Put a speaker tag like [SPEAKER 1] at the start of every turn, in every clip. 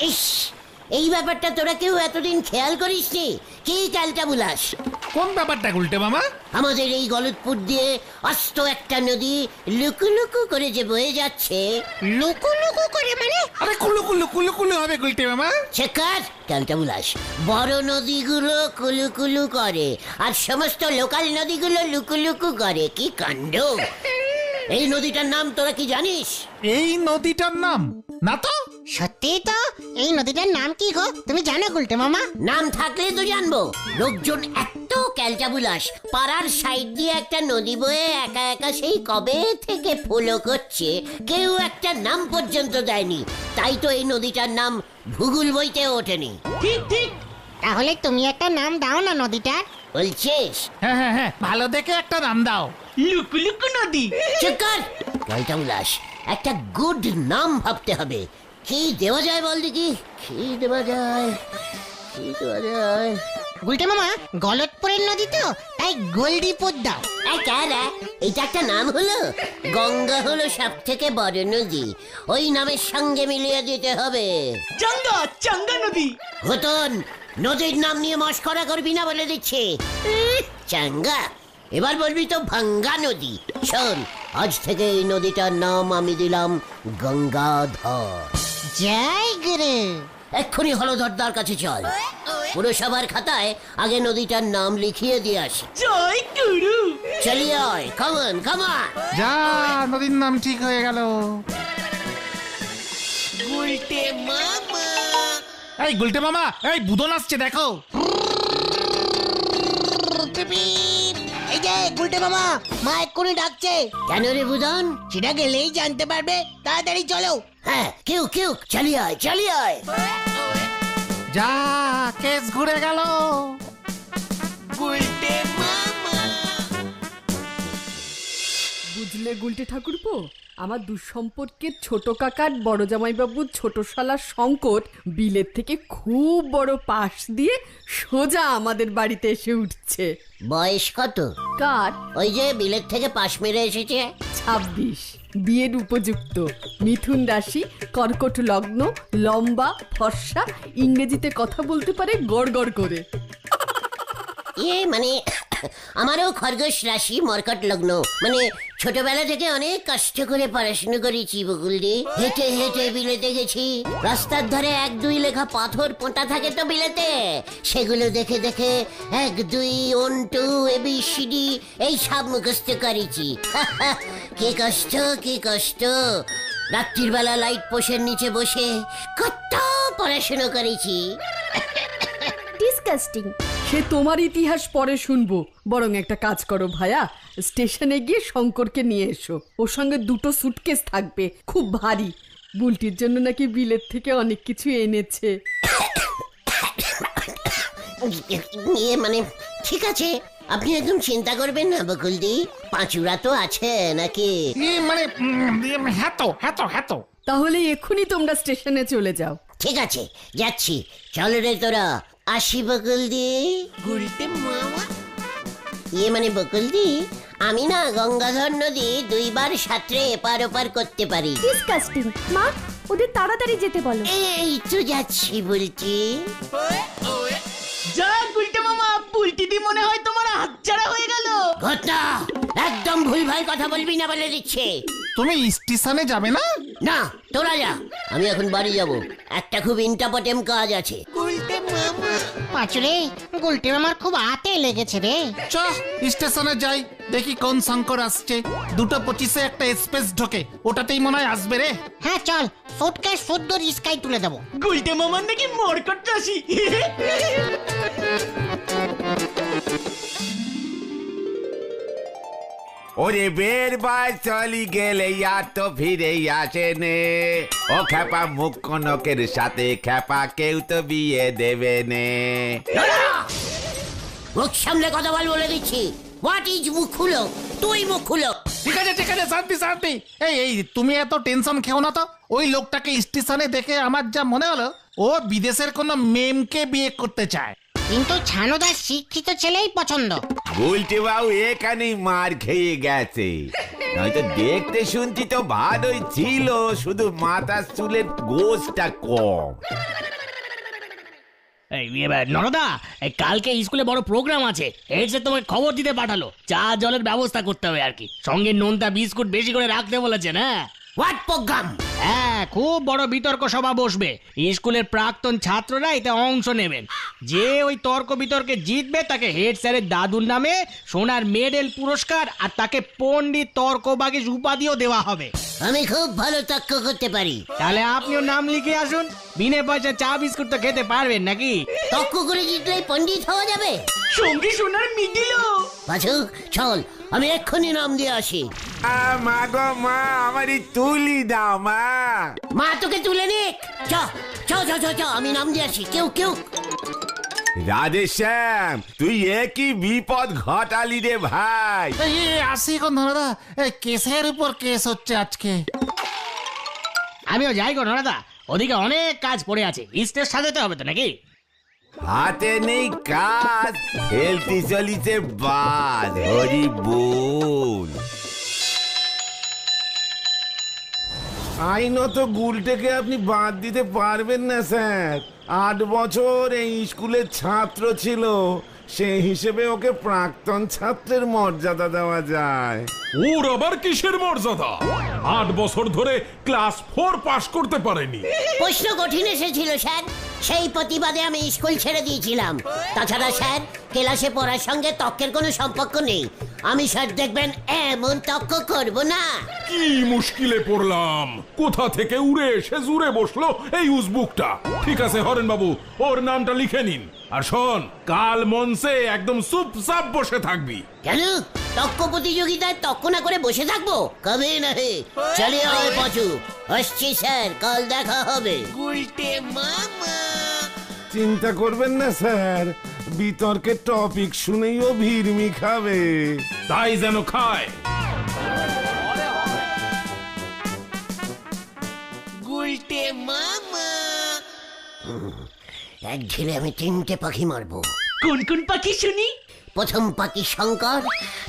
[SPEAKER 1] ইস এই ব্যাপারটা তোরা কেউ এতদিন খেয়াল করিস করিসনি। কি চালটা বুলাস?
[SPEAKER 2] কোন ব্যাপারটা গুলটে মামা?
[SPEAKER 1] আমাদের এই গলতপুর দিয়ে অস্ত একটা নদী লুকু লুকু করে যে বয়ে যাচ্ছে। লুকু লুকু করে মানে?
[SPEAKER 2] আরে কুলু কুলু কুলু কুলু হবে গুলটে মামা।
[SPEAKER 1] শেখার ক্যালটা বুলাস। বড় নদীগুলো কুলু কুলু করে আর সমস্ত লোকাল নদীগুলো লুকু লুকু করে। কি কাণ্ড? এই নদীটার নাম তোরা কি জানিস?
[SPEAKER 2] এই নদীটার নাম? না তো?
[SPEAKER 3] সত্যি তো? এই নদীটার নাম কি গো? তুমি জানো গুলটে মামা?
[SPEAKER 1] নাম থাকলে তো জানব। লোকজন এত ক্যালটাবুলাস পাড়ার সাইড দিয়ে একটা নদী বয়ে একা একা সেই কবে থেকে ফলো করছে কেউ একটা নাম পর্যন্ত দেয়নি। তাই তো এই নদীটার নাম ভূগোল বইতে ওঠেনি।
[SPEAKER 3] ঠিক ঠিক তাহলে তুমি একটা নাম দাও না নদীটার।
[SPEAKER 1] বলছিস?
[SPEAKER 2] হ্যাঁ হ্যাঁ হ্যাঁ ভালো দেখে একটা নাম দাও।
[SPEAKER 4] লুকু লুকু নদী।
[SPEAKER 1] চুকার ক্যালটাবুলাস একটা গুড নাম ভাবতে হবে। কি দেওয়া যায় বল দেখি। কি দেওয়া যায়? কি দেওয়া যায়?
[SPEAKER 3] গুলটে মামা গলতপুরের নদী তো তাই গোল্ডিপুর দাও
[SPEAKER 1] এই কারা? এটা একটা নাম হলো? গঙ্গা হলো সব থেকে বড় নদী। ওই নামের সঙ্গে মিলিয়ে দিতে হবে।
[SPEAKER 4] চাঙ্গা চাঙ্গা নদী।
[SPEAKER 1] হতন নদীর নাম নিয়ে মস্করা করবি না বলে দিচ্ছে। চাঙ্গা এবার বলবি তো ভাঙ্গা নদী। শোন আজ থেকে এই নদীটার নাম আমি দিলাম গঙ্গাধর।
[SPEAKER 3] জয় গুরু।
[SPEAKER 1] এক্ষুনি হলধরদার কাছে চল। পুরসভার খাতায় আগে নদীটার নাম লিখিয়ে দিয়ে আসি।
[SPEAKER 4] জয় গুরু।
[SPEAKER 1] চলিয়ে আয় কামান কামান
[SPEAKER 2] যা নদীর নাম ঠিক হয়ে গেল।
[SPEAKER 4] গুলটে মামা।
[SPEAKER 2] এই গুলটে মামা এই বুদন আসছে দেখো
[SPEAKER 3] এই যে গুলটে মামা মা এক্ষুনি ডাকছে।
[SPEAKER 1] কেন রে বুদন?
[SPEAKER 3] সেটা গেলেই জানতে পারবে। তাড়াতাড়ি চলো।
[SPEAKER 1] হ্যাঁ কেউ কেউ চালিয়ে আয় চালিয়ে আয়।
[SPEAKER 2] যা কেস ঘুরে গেল।
[SPEAKER 4] গুলটে
[SPEAKER 5] বুঝলে গুলটে ঠাকুরপো? আমার দুঃসম্পর্কের ছোট কাকার বড় জামাইবাবুর ছোট শালার সংকট বিলের থেকে খুব বড় পাশ দিয়ে সোজা আমাদের বাড়িতে এসে উঠছে।
[SPEAKER 1] বয়স কত?
[SPEAKER 5] কার?
[SPEAKER 1] ওই যে বিলেত থেকে পাশ মেরে এসেছে।
[SPEAKER 5] ছাব্বিশ। বিয়ের উপযুক্ত। মিথুন রাশি কর্কট লগ্ন লম্বা ফর্সা ইংরেজিতে কথা বলতে পারে গড় গড় করে।
[SPEAKER 1] এ মানে আমারও খরগোশ রাশি, মরকট লগ্ন। মানে ছোটবেলা থেকে অনেক কষ্ট করে পড়াশুনো করেছি বকুল দি হেঁটে হেঁটে বিলেতে গেছি। রাস্তার ধারে এক দুই লেখা পাথর পোঁটা থাকে তো বিলেতে। সেগুলো দেখে দেখে এক দুই ওন টু এবিসিডি এই সব মুখস্থ করেছি। কি কষ্ট কি কষ্ট। রাত্রির বেলা লাইট পোষের নিচে বসে কত পড়াশুনো করেছি।
[SPEAKER 5] ডিসকাস্টিং সে তোমার ইতিহাস পরে শুনব। বরং একটা কাজ করো ভায়া স্টেশনে গিয়ে শঙ্করকে নিয়ে এসো। ওর সঙ্গে দুটো সুটকেস থাকবে খুব ভারী। বুলটির জন্য নাকি বিলের থেকে অনেক কিছু এনেছে।
[SPEAKER 1] ইয়ে মানে ঠিক আছে। আপনি একদম চিন্তা করবেন না বকুলদি। পাঁচুরা তো আছে নাকি?
[SPEAKER 2] মানে হ্যাঁ তো হ্যাঁ তো হ্যাঁ তো।
[SPEAKER 5] তাহলে এক্ষুনি তোমরা স্টেশনে চলে যাও।
[SPEAKER 1] ঠিক আছে যাচ্ছি। চল রে তোরা। আসি বকুলদি
[SPEAKER 4] মামা।
[SPEAKER 1] ইয়ে মানে বকুলদি আমি না গঙ্গাধর নদী দুইবার সাঁতরে এপার ওপার করতে পারি।
[SPEAKER 6] ডিসকাস্টিং মা ওদের তাড়াতাড়ি যেতে বলো।
[SPEAKER 1] এই তো যাচ্ছি বলছি।
[SPEAKER 4] যা গুলটে মামা পুলটিটি মনে হয় তোমার হাতছাড়া হয়ে গেল।
[SPEAKER 1] ঘটনা একদম ভুলভাল কথা বলবি না বলে দিচ্ছে।
[SPEAKER 2] তুমি স্টেশনে যাবে না?
[SPEAKER 1] না তোরা যা আমি এখন বাড়ি যাব। একটা খুব ইন্টাপটেম কাজ আছে।
[SPEAKER 4] মামা
[SPEAKER 3] পাঁচুরে গুলটি আমার খুব আতে লেগেছে রে।
[SPEAKER 2] চ স্টেশনে যাই দেখি কোন শঙ্কর আসছে। দুটো পঁচিশে একটা স্পেস ঢোকে ওটাতেই মনে হয় আসবে রে।
[SPEAKER 3] হ্যাঁ চল সুটকেস শুদ্ধ রিস্কাই তুলে দেবো।
[SPEAKER 4] গুলটে মামার নাকি মরকট রাশি
[SPEAKER 7] ওরে বেরবার চলি গেলে আর তো ফিরে আসে নে ও খ্যাপা মুখ কনকের সাথে খ্যাপা কেউ তো বিয়ে দেবে নে
[SPEAKER 1] মুখ সামলে কথা বল বলে দিচ্ছি। হোয়াট ইজ মুখ খুলো তুই মুখ খুলো
[SPEAKER 2] ঠিক আছে ঠিক আছে শান্তি শান্তি। এই এই তুমি এত টেনশন খেও না তো। ওই লোকটাকে স্টেশনে দেখে আমার যা মনে হলো ও বিদেশের কোনো মেমকে বিয়ে করতে চায়।
[SPEAKER 3] কিন্তু ছানুদার শিক্ষিত ছেলেই পছন্দ।
[SPEAKER 7] গুলটে বাবু এখানেই মার খেয়ে গেছে। নয়তো দেখতে শুনছি তো ভালোই ছিল, শুধু মাথার চুলের গোছটা কম।
[SPEAKER 8] নরদা কালকে স্কুলে বড় প্রোগ্রাম আছে হেড স্যার তোমাকে খবর দিতে পাঠালো, চা, জলের ব্যবস্থা করতে হবে আর কি। সঙ্গে নোনতা বিস্কুট বেশি করে রাখতে বলেছেন হ্যাঁ?
[SPEAKER 1] হোয়াট প্রোগ্রাম
[SPEAKER 8] হ্যাঁ খুব বড় বিতর্ক সভা বসবে। স্কুলের প্রাক্তন ছাত্ররা এতে অংশ নেবেন। যে ওই তর্ক বিতর্কে জিতবে তাকে হেড স্যারের দাদুর নামে সোনার মেডেল পুরস্কার আর তাকে পণ্ডিত তর্কবাগীশ উপাধিও দেওয়া হবে।
[SPEAKER 1] আমি খুব ভালো তক্ক করতে পারি।
[SPEAKER 8] তাহলে আপনিও নাম লিখে আসুন। বিনে পয়সা চা বিস্কুট তো খেতে পারবেন নাকি?
[SPEAKER 1] তক্ক করে জিতলে পণ্ডিত হওয়া যাবে।
[SPEAKER 4] সঙ্গে সোনার মিডিলও
[SPEAKER 1] পাচু চল আমি এক্ষুনি নাম দিয়ে আসি।
[SPEAKER 7] মা গো মা আমারই তুলি দাও মা।
[SPEAKER 1] মা তোকে তুলে নিক। চ চ চ চ চ আমি নাম দিয়ে আসি। কেউ কেউ।
[SPEAKER 7] রাধেশ্যাম তুই একই বিপদ ঘটালি রে ভাই।
[SPEAKER 2] এই আসি ধনদা এই কেসের উপর কেস হচ্ছে আজকে।
[SPEAKER 8] আমিও যাই গো নরাদা। ওদিকে অনেক কাজ পড়ে আছে। স্টেজ সাজাতে হবে তো নাকি?
[SPEAKER 7] হাতে নেই কাজ ফেলতে চলিছে বাজ। হরি বল। আইনত গুলটেকে আপনি বাদ দিতে পারবেন না স্যার। আট বছর এই স্কুলের ছাত্র ছিল। সেই হিসেবে ওকে প্রাক্তন ছাত্রের মর্যাদা দেওয়া যায়।
[SPEAKER 9] ওর আবার কিসের মর্যাদা? আট বছর ধরে ক্লাস ফোর পাশ করতে পারেনি।
[SPEAKER 1] প্রশ্ন কঠিন এসেছিল স্যার। সেই প্রতিবাদে আমি স্কুল ছেড়ে দিয়েছিলাম। তাছাড়া স্যার ক্লাসে পড়ার সঙ্গে তক্কের কোনো সম্পর্ক নেই। আমি স্যার দেখবেন এমন তক্ক করব না।
[SPEAKER 9] কি মুশকিলে পড়লাম। কোথা থেকে উড়ে এসে জুড়ে বসল এই উজবুকটা? ঠিক আছে হরেন বাবু ওর নামটা লিখে নিন। আর শোন কাল মঞ্চে একদম চুপচাপ বসে থাকবি।
[SPEAKER 1] কেন? তক্ক প্রতিযোগিতায় তক্ক না করে বসে থাকব? কবে না হে চলে আয় পাচু। আসছি স্যার কাল দেখা হবে।
[SPEAKER 7] চিন্তা করবেন না স্যার। বিতর্কের টপিক শুনেই ও ভিড়মি খাবে।
[SPEAKER 9] তাই যেন খায়।
[SPEAKER 1] এক ঢিলে আমি তিনটে পাখি মারবো।
[SPEAKER 4] কোন কোন পাখি শুনি?
[SPEAKER 1] প্রথম পাখি শঙ্কর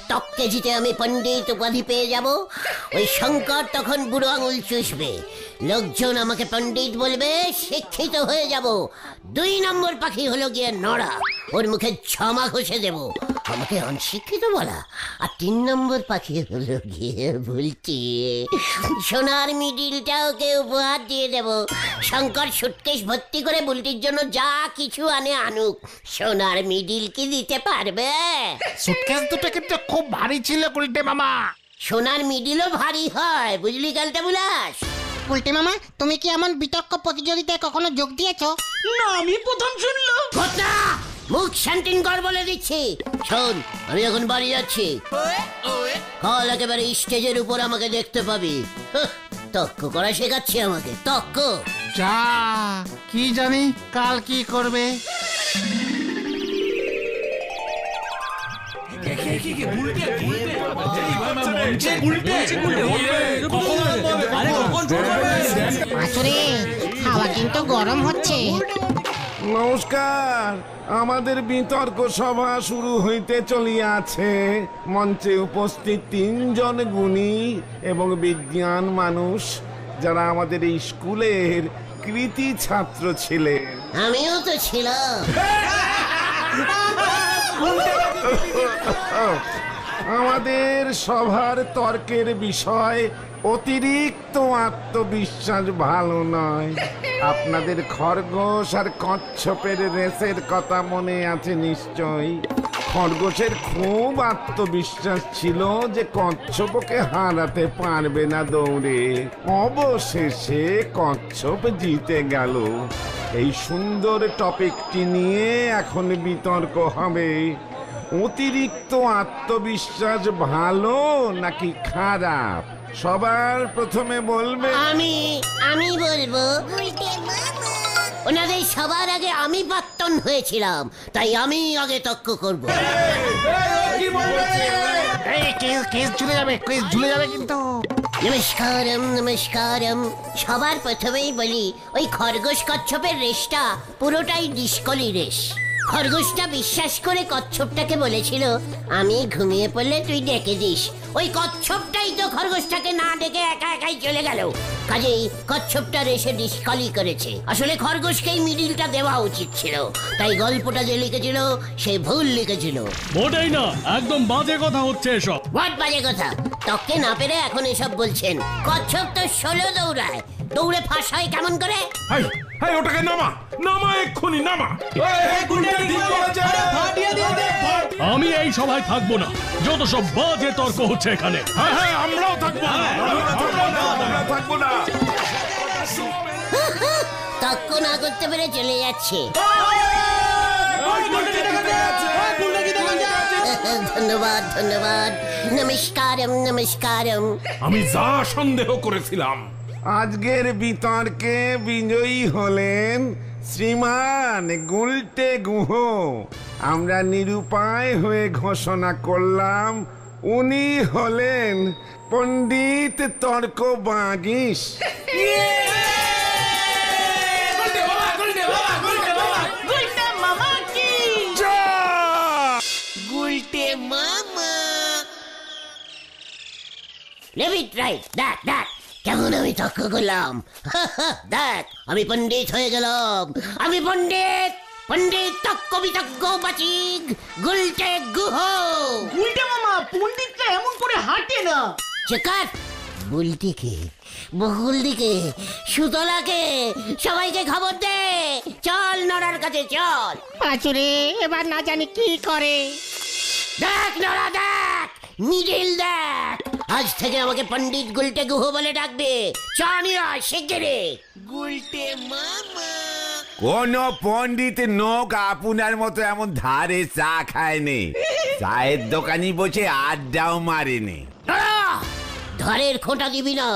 [SPEAKER 1] তককে জিতে আমি পণ্ডিত উপাধি পেয়ে যাব। ওই শঙ্কর তখন বুড়ো আঙুল চুষবে। লোকজন আমাকে পণ্ডিত বলবে শিক্ষিত হয়ে যাব। দুই নম্বর পাখি হলো গিয়ে নড়া। ওর মুখে ছমা ঘষে দেব। আমাকে অনশিক্ষিত বলা। আর তিন নম্বর পাখি হলো গিয়ে বলছি সোনার মিডিলটা ওকে উপহার দিয়ে দেব। শঙ্কর সুটকেশ ভর্তি করে বুলটির জন্য যা কিছু আনে আনুক। সোনার মিডিল কি দিতে পারবে?
[SPEAKER 2] সুটকেস দুটো কিন্তু খুব ভারী ছিল গুলটে মামা।
[SPEAKER 1] সোনার মিডিলও ভারী হয় বুঝলি কালটা বুলাস?
[SPEAKER 3] উল্টে মামা তুমি কি এমন বিতর্ক প্রতিযোগিতায় কখনো যোগ দিয়েছ?
[SPEAKER 4] না আমি প্রথম শুনলো
[SPEAKER 1] ঘটনা! মুখ শান্তিন কর বলে দিচ্ছি। শোন আমি এখন বাড়ি যাচ্ছি। কাল একেবারে স্টেজের উপর আমাকে দেখতে পাবি। তক্ক করা শেখাচ্ছে আমাকে তক্ক।
[SPEAKER 2] যা কি জানি কাল কি করবে?
[SPEAKER 3] আসলে হাওয়া কিন্তু গরম হচ্ছে।
[SPEAKER 7] নমস্কার। আমাদের বিতর্ক সভা শুরু হইতে চলিয়াছে। মঞ্চে উপস্থিত তিনজন গুণী এবং বিজ্ঞান মানুষ যারা আমাদের এই স্কুলের কৃতি ছাত্র ছিলেন।
[SPEAKER 1] আমিও তো ছিলাম।
[SPEAKER 7] আমাদের সভার তর্কের বিষয় অতিরিক্ত আত্মবিশ্বাস ভালো নয়। আপনাদের খরগোশ আর কচ্ছপের রেসের কথা মনে আছে নিশ্চয়ই। খরগোশের খুব আত্মবিশ্বাস ছিল যে কচ্ছপকে হারাতে পারবে না দৌড়ে। অবশেষে কচ্ছপ জিতে গেল। এই সুন্দর টপিকটি নিয়ে এখন বিতর্ক হবে। অতিরিক্ত আত্মবিশ্বাস ভালো নাকি খারাপ? সবার প্রথমে বলবে
[SPEAKER 1] আমি আমি বলব ওনাদের সবার আগে আমি প্রাক্তন হয়েছিলাম তাই আমি আগে তক্ক করব।
[SPEAKER 2] এই কেস কেস ঝুলে যাবে কেস ঝুলে যাবে কিন্তু।
[SPEAKER 1] নমস্কারম নমস্কারম। সবার প্রথমেই বলি ওই খরগোশ কচ্ছপের রেসটা পুরোটাই ডিসকলি রেস খরগোশটা বিশ্বাস করে কচ্ছপটাকে বলেছিল আমি ঘুমিয়ে পড়লে তুই ডেকে দিস। ওই কচ্ছপটাই তো খরগোশটাকে না ডেকে একা একাই চলে গেল। কাজেই কচ্ছপটা রেসে ডিসকালি করেছে। আসলে খরগোশকেই মিডিলটা দেওয়া উচিত ছিল। তাই গল্পটা যে লিখেছিল সে ভুল লিখেছিল।
[SPEAKER 8] মোটেই না একদম বাজে কথা হচ্ছে এসব।
[SPEAKER 1] হোয়াট বাজে কথা। তককে না পেরে এখন এসব বলছেন। কচ্ছপ তো ষোলো দৌড়ায়। দৌড়ে ফাঁস হয় কেমন করে?
[SPEAKER 9] হাই ওটাকে নামা। নামা এক্ষুনি নামা।
[SPEAKER 8] আমি এই সভায় থাকব না। যত সব বাজে তর্ক হচ্ছে এখানে।
[SPEAKER 9] হ্যাঁ হ্যাঁ আমরাও থাকব আমরা থাকব না
[SPEAKER 1] তক্ক না। করতে পেরে চলে যাচ্ছে। ধন্যবাদ ধন্যবাদ। নমস্কারম নমস্কারম।
[SPEAKER 9] আমি যা সন্দেহ করেছিলাম
[SPEAKER 7] আজকের বিতর্কে বিজয়ী হলেন শ্রীমান গুলটে গুহ। আমরা নিরুপায় হয়ে ঘোষণা করলাম, উনি হলেন পণ্ডিত তর্ক বাগিস
[SPEAKER 4] কি
[SPEAKER 1] লেভিট রাইট দেখ দেখ কেমন আমি তক্ক করলাম দেখ আমি পণ্ডিত হয়ে গেলাম। আমি পণ্ডিত! পণ্ডিত তক্ক বিতজ্ঞ বাচিক! গুলটে গুহ!
[SPEAKER 4] গুলটা মামা পণ্ডিতরা এমন করে হাঁটে না।
[SPEAKER 1] চেকার বুলটিকে বহুল দিকে সুতলাকে সবাইকে খবর দে! চল নড়ার কাছে চল!
[SPEAKER 3] পাঁচুরে এবার না জানি কি করে।
[SPEAKER 1] দেখ নড়া দেখ! মিডিল দেখ। আজ থেকে আমাকে পণ্ডিত গুলটে গুহ বলে ডাকবে। চানিয়া শিগগিরি
[SPEAKER 10] কোন পণ্ডিত নোক আপনার মতো এমন ধারে চা খায়নি? চায়ের দোকানি বসে আড্ডাও মারেনি।
[SPEAKER 1] ধরের খোঁটা দিবি না।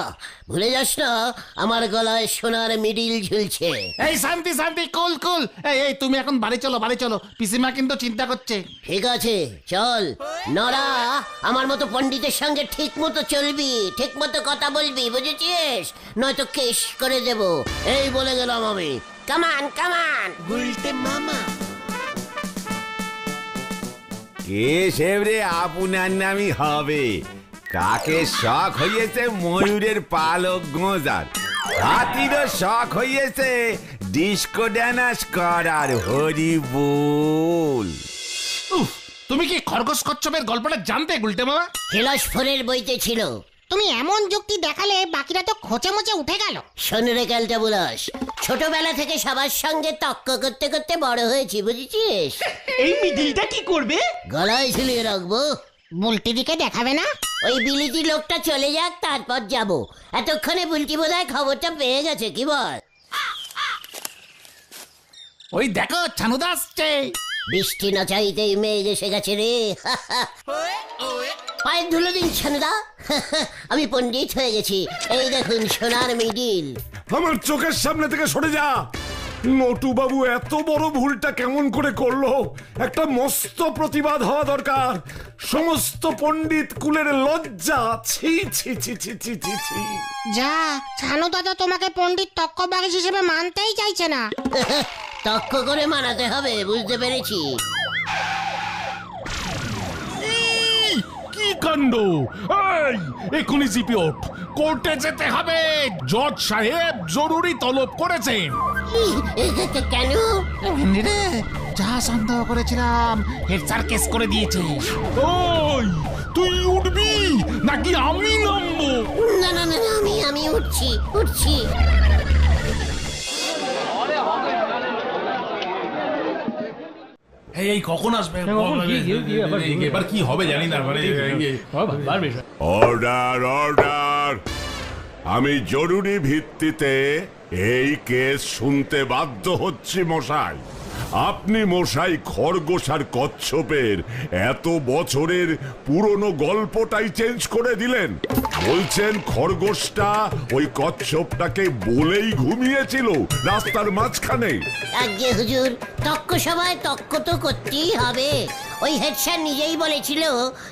[SPEAKER 1] ভুলে যাস না আমার গলায় সোনার মিডিল ঝুলছে।
[SPEAKER 2] এই শান্তি শান্তি কুল কুল। এই এই তুমি এখন বাড়ি চলো বাড়ি চলো। পিসিমা কিন্তু চিন্তা করছে।
[SPEAKER 1] ঠিক আছে চল। নরা আমার মতো পণ্ডিতের সঙ্গে ঠিক মতো চলবি ঠিক মতো কথা বলবি বুঝেছিস? নয়তো কেস করে দেব। এই বলে গেলাম আমি। কামান কামান
[SPEAKER 10] কে সেবরে আপনার নামই হবে। কাকে শখ হইয়েছে ময়ূরের পালক গোঁজার? হাতিরও শখ হইয়েছে ডিস্কো ড্যানাস করার হরি বল
[SPEAKER 2] উফ, তুমি কি খরগোশ কচ্ছপের গল্পটা জানতে গুলটে মামা?
[SPEAKER 1] ফিলসফরের বইতে ছিল।
[SPEAKER 3] তুমি এমন যুক্তি দেখালে বাকিরা তো খোঁচে মোচে উঠে গেল।
[SPEAKER 1] শোন রে ক্যালটা বুলাস ছোটবেলা থেকে সবার সঙ্গে তক্ক করতে করতে বড় হয়েছি বুঝেছিস?
[SPEAKER 4] এই মিডিলটা কি করবে?
[SPEAKER 1] গলায় ঝুলিয়ে রাখব।
[SPEAKER 3] বুলটি দিকে দেখাবে না?
[SPEAKER 1] ওই বিলিতি লোকটা চলে যাক তারপর যাব। এতক্ষণে বুলটি বোধহয় খবরটা পেয়ে গেছে কি বল?
[SPEAKER 2] ওই দেখো ছানুদা আসছে।
[SPEAKER 1] বৃষ্টি না চাইতেই মেঘ এসে গেছে রে। পায়ের ধুলো দিন ছানুদা। আমি পণ্ডিত হয়ে গেছি। এই দেখুন সোনার মিডিল।
[SPEAKER 7] আমার চোখের সামনে থেকে সরে যা। নটু বাবু এত বড় ভুলটা কেমন করে করল? একটা মস্ত প্রতিবাদ হওয়া দরকার। সমস্ত পণ্ডিত কুলের লজ্জা ছি ছি ছি ছি ছি ছি ছি।
[SPEAKER 3] যা ছানু দাদা তোমাকে পণ্ডিত তক্কবাগিস হিসেবে মানতেই চাইছে না।
[SPEAKER 1] তক্ক করে মানাতে হবে বুঝতে পেরেছি
[SPEAKER 9] কি কাণ্ড। এই এক্ষুনি জিপি ওঠ। কোর্টে যেতে হবে। জজ সাহেব জরুরি তলব করেছেন।
[SPEAKER 1] কেন?
[SPEAKER 2] রে যা সন্দেহ করেছিলাম হেড স্যার কেস করে দিয়েছে।
[SPEAKER 9] ওই তুই উঠবি? নাকি আমি নামবো?
[SPEAKER 1] না না না না, আমি আমি উঠছি উঠছি।
[SPEAKER 9] এই এই কখন আসবে? এবার কি হবে জানি না মানে
[SPEAKER 11] অর্ডার অর্ডার আমি জরুরি ভিত্তিতে এই কেস শুনতে বাধ্য হচ্ছি মশাই। আপনি মশাই খরগোশ আর কচ্ছপের এত বছরের পুরনো গল্পটাই চেঞ্জ করে দিলেন। বলছেন খরগোশটা ওই কচ্ছপটাকে বলেই ঘুমিয়েছিল রাস্তার মাঝখানে।
[SPEAKER 1] আজ্ঞে হুজুর তক্ক সবাই তক্ক তো করতেই হবে। ওই হেড স্যার নিজেই বলেছিল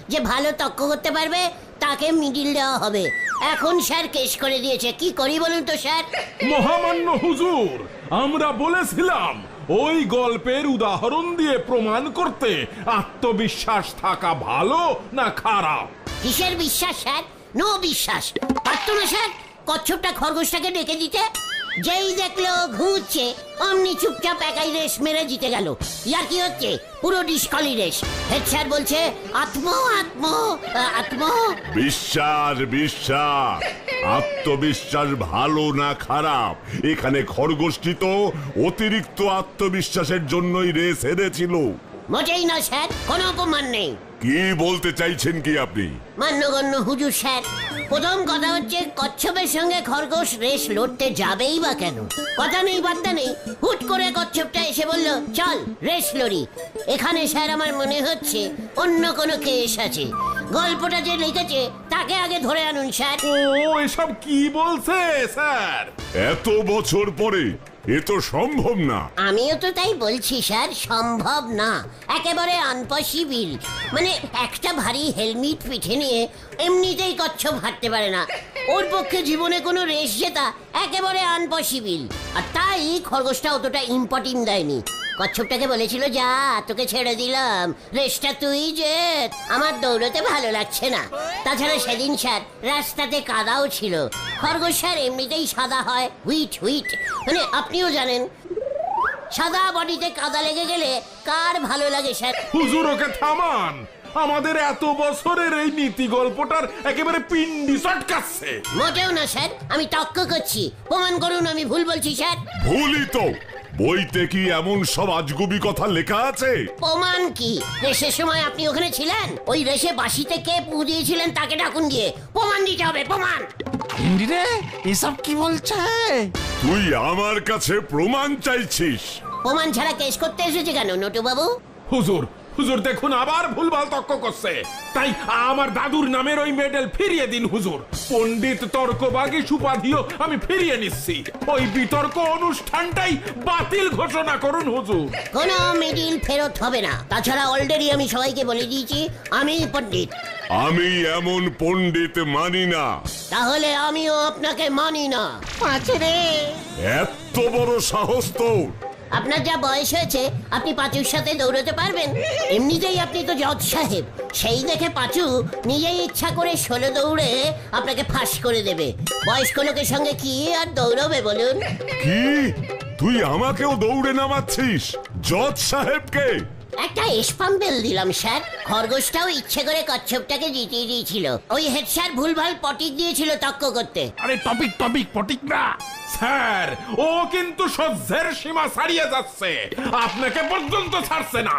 [SPEAKER 1] যে ভালো তক্ক করতে পারবে তাকে মিডিল দেওয়া হবে। এখন স্যার কেস করে দিয়েছে। কি করি বলুন তো স্যার?
[SPEAKER 9] মহামান্য হুজুর আমরা বলেছিলাম ওই গল্পের উদাহরণ দিয়ে প্রমাণ করতে আত্মবিশ্বাস থাকা ভালো না খারাপ?
[SPEAKER 1] কিসের বিশ্বাস স্যার? নো বিশ্বাস। পারতো না স্যার? কচ্ছপটা খরগোশটাকে ডেকে দিতে। যেই দেখল ঘুরছে অমনি চুপচাপ একাই রেস মেরে জিতে গেল। ইয়ার কি হচ্ছে? পুরো ডিসকলি রেস হেড স্যার বলছে আত্ম আত্ম আত্ম।
[SPEAKER 11] বিশ্বাস বিশ্বাস। আত্মবিশ্বাস ভালো না খারাপ? এখানে খরগোষ্ঠী তো অতিরিক্ত আত্মবিশ্বাসের জন্যই রেস হেরেছিল।
[SPEAKER 1] মোটেই না স্যার। কোনো অপমান নেই।
[SPEAKER 11] কি বলতে চাইছেন কি আপনি?
[SPEAKER 1] মান্যগণ্য হুজুর স্যার প্রথম কথা হচ্ছে কচ্ছপের সঙ্গে খরগোশ রেস লড়তে যাবেই বা কেন? কথা নেই বার্তা নেই। হুট করে কচ্ছপটা এসে বলল চল রেস লড়ি। এখানে স্যার আমার মনে হচ্ছে অন্য কোনো কেস আছে। গল্পটা যে লিখেছে তাকে আগে ধরে আনুন স্যার।
[SPEAKER 9] ও এসব কি বলছে স্যার?
[SPEAKER 11] এত বছর পরে এ তো সম্ভব না।
[SPEAKER 1] আমিও তো তাই বলছি, স্যার, সম্ভব না। একেবারে আনপসিবিল। মানে একটা ভারী হেলমেট পিঠে নিয়ে এমনিতেই কচ্ছপ হাঁটতে পারে না। ওর পক্ষে জীবনে কোনো রেস জেতা একেবারে আনপসিবিল। আর তাই খরগোশটা অতটা ইম্পর্টেন্ট দেয়নি। কচ্ছপটাকে বলেছিল যা তোকে ছেড়ে দিলাম। রেসটা তুই যে আমার দৌড়তে ভালো লাগছে না। তাছাড়া সেদিন স্যার রাস্তাতে কাদাও ছিল। খরগোশ স্যার এমনিতেই সাদা হয় হুইট হুইট। মানে আপনিও জানেন সাদা বডিতে কাদা লেগে গেলে কার ভালো লাগে স্যার?
[SPEAKER 9] হুজুর ওকে থামান। আমাদের এত বছরের এই নীতি গল্পটার একেবারে পিন্ডি চটকাচ্ছে
[SPEAKER 1] মোটেও না স্যার। আমি তক্ক করছি। প্রমাণ করুন আমি ভুল বলছি স্যার।
[SPEAKER 11] ভুলই তো। বইতে কি এমন সব আজগুবি কথা লেখা আছে?
[SPEAKER 1] প্রমাণ কি? রেশের সময় আপনি ওখানে ছিলেন? ওই রেশে বাসিতে কে পু দিয়েছিলেন তাকে ডাকুন গিয়ে। প্রমাণ দিতে হবে প্রমাণ!
[SPEAKER 2] ইন্দিরে রে এসব কি বলছে?
[SPEAKER 11] তুই আমার কাছে প্রমাণ চাইছিস।
[SPEAKER 1] প্রমাণ ছাড়া কেস করতে এসেছে কেন নটু বাবু
[SPEAKER 9] হুজুর হুজুর দেখুন আবার ভুলভাল তক্ক করছে। তাই আমার দাদুর নামের ওই মেডেল ফিরিয়ে দিন হুজুর। পণ্ডিত তর্কবাগী সুপাধিও আমি ফিরিয়ে নিচ্ছি। ওই বিতর্ক অনুষ্ঠানটাই বাতিল ঘোষণা করুন হুজুর।
[SPEAKER 1] কোনো মেডেল ফেরত হবে না। তাছাড়া অলরেডি আমি সবাইকে বলে দিয়েছি আমি পণ্ডিত।
[SPEAKER 11] আমি এমন পণ্ডিত মানি না।
[SPEAKER 1] তাহলে আমিও আপনাকে মানি না।
[SPEAKER 11] এত বড় সাহস তোর।
[SPEAKER 1] আপনার যা বয়স হয়েছে আপনি পাঁচুর সাথে দৌড়তে পারবেন। এমনিতেই আপনি তো জজ সাহেব। সেই দেখে পাঁচু নিজেই ইচ্ছা করে ষোলো দৌড়ে আপনাকে ফাঁস করে দেবে। বয়স্ক লোকের সঙ্গে কি আর দৌড়বে বলুন?
[SPEAKER 11] কি? তুই আমাকেও দৌড়ে নামাচ্ছিস? জজ সাহেবকে?
[SPEAKER 1] একটা এসপাম্পেল দিলাম স্যার। খরগোশটাও ইচ্ছে করে কচ্ছপটাকে জিতিয়ে দিয়েছিল। ওই হেড স্যার ভুলভাল পটিক দিয়েছিল তক্ক করতে।
[SPEAKER 2] আরে টপিক টপিক পটিক না।
[SPEAKER 9] স্যার ও কিন্তু সহ্যের সীমা ছাড়িয়ে যাচ্ছে। আপনাকে পর্যন্ত ছাড়ছে না।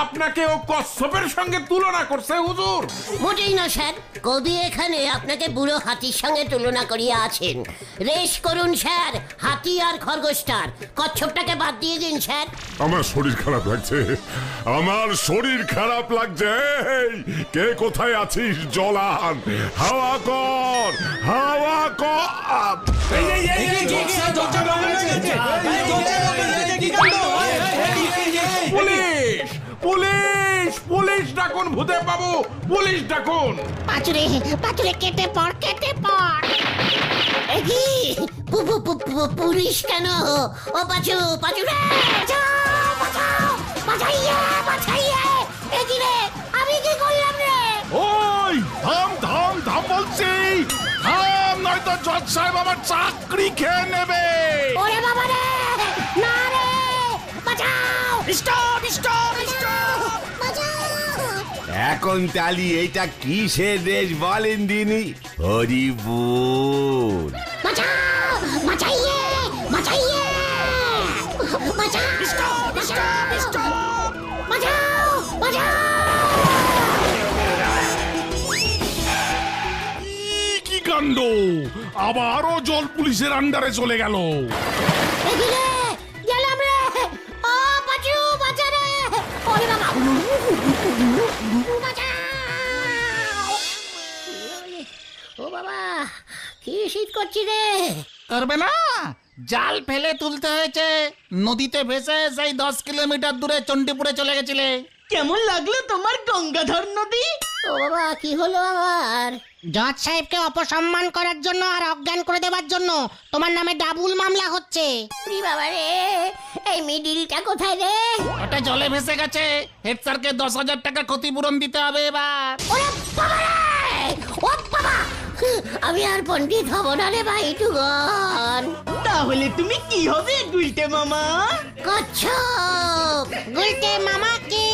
[SPEAKER 9] আপনাকে ও কচ্ছপের সঙ্গে তুলনা করছে হুজুর
[SPEAKER 1] মোটেই না স্যার কবি এখানে আপনাকে বুড়ো হাতির সঙ্গে তুলনা করিয়ে আছেন রেস করুন স্যার হাতি আর খরগোশটার কচ্ছপটাকে বাদ দিয়ে দিন স্যার
[SPEAKER 11] আমার শরীর খারাপ লাগছে আমার শরীর খারাপ লাগছে এই, কে কোথায় আছিস জলান হাওয়া কর হাওয়া কর
[SPEAKER 9] পুলিশ পুলিশ পুলিশ ডাকুন ভূতে বাবু পুলিশ ডাকুন।
[SPEAKER 1] পাঁচুরে পাঁচুরে কেটে পড় কেটে পড়। পুলিশ কেন? ও পাঁচু পাঁচু রে বাঁচাও, বাঁচাও, বাঁচাইয়ে বাঁচাইয়ে। এ রে আমি কি করলাম রে?
[SPEAKER 2] ওই থাম থাম থাম বলছি। থাম নয়তো জজ সাহেব আমার চাকরি খেয়ে নেবে।
[SPEAKER 1] ওরে বাবা রে না রে বাঁচাও। Stop stop stop.
[SPEAKER 10] এখন তালি এইটা কিসের দেশ বলেন দিনি? হরিবুল।
[SPEAKER 2] কি কাণ্ড? আবারও জল পুলিশের আন্ডারে চলে গেল।
[SPEAKER 1] শীত করছি রে।
[SPEAKER 2] করবে না? জাল ফেলে তুলতে হয়েছে। নদীতে ভেসে সেই দশ কিলোমিটার দূরে চণ্ডীপুরে চলে গেছিলে।
[SPEAKER 4] কেমন লাগল তোমার গঙ্গাধর নদী?
[SPEAKER 1] ও বাবা কি হলো আবার?
[SPEAKER 3] জজ সাহেবকে অপসম্মান করার জন্য আর অজ্ঞান করে দেওয়ার জন্য তোমার নামে ডাবুল মামলা হচ্ছে।
[SPEAKER 1] ওরে বাবা রে এই মিডিলটা কোথায় রে?
[SPEAKER 2] ওটা জলে ভেসে গেছে। হেড স্যারকে দশ হাজার টাকা ক্ষতিপূরণ দিতে হবে এবার।
[SPEAKER 1] ওরে বাবা রে ও বাবা! আমি আর পণ্ডিত হব না রে ভাই টুগন।
[SPEAKER 4] তাহলে তুমি কি হবে গুলটে মামা?
[SPEAKER 1] কচ্ছপ।
[SPEAKER 3] গুলটে মামা কি?